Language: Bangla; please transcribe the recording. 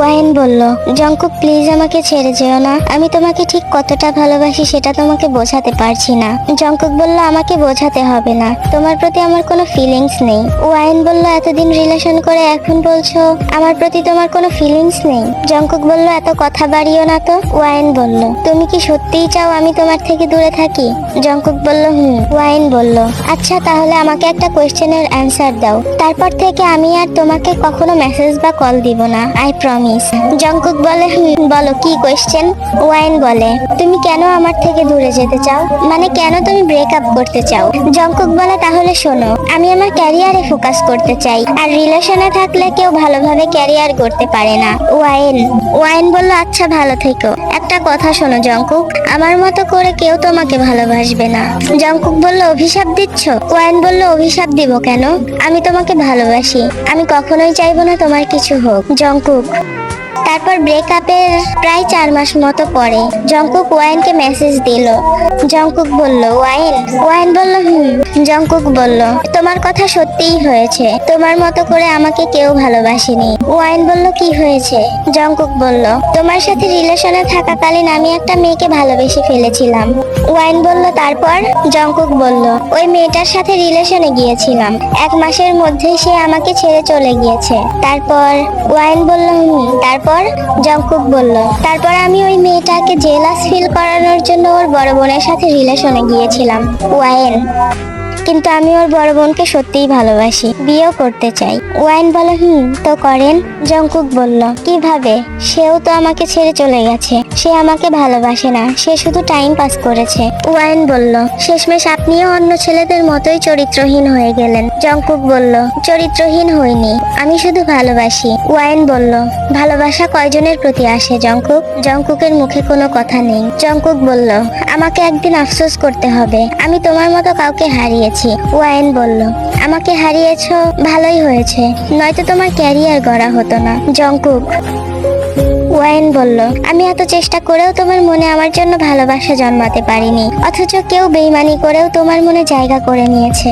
ওয়াইন বলল জঙ্কুক প্লিজ আমাকে ছেড়ে যেও না। আমি তোমাকে ঠিক কতটা ভালোবাসি সেটা তোমাকে বোঝাতে পারছি না। জঙ্কুক বলল, আমাকে বোঝাতে হবে না। তোমার প্রতি আমার কোনো ফিলিংস নেই। ওয়াইন বলল, এতদিন রিলেশন করে এখন বলছো, আমার প্রতি তোমার কোনো ফিলিংস নেই? জঙ্কুক বলল, এত কথা বাড়িও না তো? ওয়াইন বলল, তুমি কি সত্যিই চাও আমি তোমার থেকে দূরে থাকি? জঙ্কুক বলল, হুম। ওয়াইন বলল আচ্ছা তাহলে আমাকে একটা কোয়েশ্চেনের অ্যান্সার দাও। তারপর থেকে আমি আর তোমাকে কখনো মেসেজ বা কল দিব না আই প্রমিস জঙ্কুক বলে বলো, কি কোয়েশ্চেন ওয়াইন বলে, তুমি কেন আমার থেকে দূরে যেতে চাও? মানে কেন তুমি করতে চাও? জঙ্কুক বলে, তাহলে শোনো, আমি আমার ক্যারিয়ারে ফোকাস করতে চাই, আর রিলেশনে থাকলে কেউ ভালোভাবে ক্যারিয়ার করতে পারে না। ওয়াইন ওয়াইন বলল আচ্ছা ভালো থেকো। একটা কথা শোনো, জঙ্কুক, আমার মতো করে কেউ তোমাকে ভালোবাসবে না। জঙ্কুক বলল, অভিশাপ দিচ্ছ? ওয়াইন বলল, অভিশাপ দিব কেন? আমি তোমাকে ভালোবাসি, আমি কখনোই চাইব না তোমার কিছু হোক। জঙ্কুক তারপর ব্রেকআপের প্রায় চার মাস মতো পরে জঙ্কুক ওয়াইনকে মেসেজ দিল। জঙ্কুক বলল, ওয়াইন ওয়াইন বলল, হুম জঙ্কুক বলল, তোমার কথা সত্যিই হয়েছে। তোমার মতো করে আমাকে কেউ ভালোবাসেনি। ওয়াইন বলল, কি হয়েছে? জঙ্কুক বলল, তোমার সাথে রিলেশনে থাকাকালীন আমি একটা মেয়েকে ভালোবেসে ফেলেছিলাম। ওয়াইন বলল, তারপর? জঙ্কুক বলল, ওই মেয়েটার সাথে রিলেশনে গিয়েছিলাম। এক মাসের মধ্যেই সে আমাকে ছেড়ে চলে গিয়েছে। তারপর ওয়াইন বলল, হুম, তারপর? জঙ্কুক বলল, তারপর আমি ওই মেয়েটাকে জেলাস ফিল করানোর জন্য ওর বড় বোনের সাথে রিলেশনে গিয়েছিলাম। ওয়াইন কিন্তু আমি ওর বড় বোনকে সত্যিই ভালোবাসি। বিয়েও করতে চাই। ওয়াইন বলে, হুম, তো করেন। জঙ্কুক বলল, কীভাবে? সেও তো আমাকে ছেড়ে চলে গেছে। সে আমাকে ভালোবাসে না, সে শুধু টাইম পাস করেছে। ওয়াইন বলল, শেষমেশ আপনিও অন্য ছেলেদের মতোই চরিত্রহীন হয়ে গেলেন। জঙ্কুক বলল, চরিত্রহীন হইনি, আমি শুধু ভালোবাসি। ওয়াইন বলল, ভালোবাসা কয়জনের প্রতি আসে জঙ্কুক জঙ্কুকের মুখে কোনো কথা নেই। জঙ্কুক বলল, আমাকে একদিন আফসোস করতে হবে। আমি তোমার মতো কাউকে হারিয়েছি ওয়াইন বলল, আমাকে হারিয়েছ, ভালোই হয়েছে। নয়তো তোমার ক্যারিয়ার গড়া হতো না। জঙ্কুক ওয়াইন বলল, আমি এত চেষ্টা করেও তোমার মনে আমার জন্য ভালোবাসা জন্মাতে পারিনি। অথচ কেউ বেইমানি করেও তোমার মনে জায়গা করে নিয়েছে।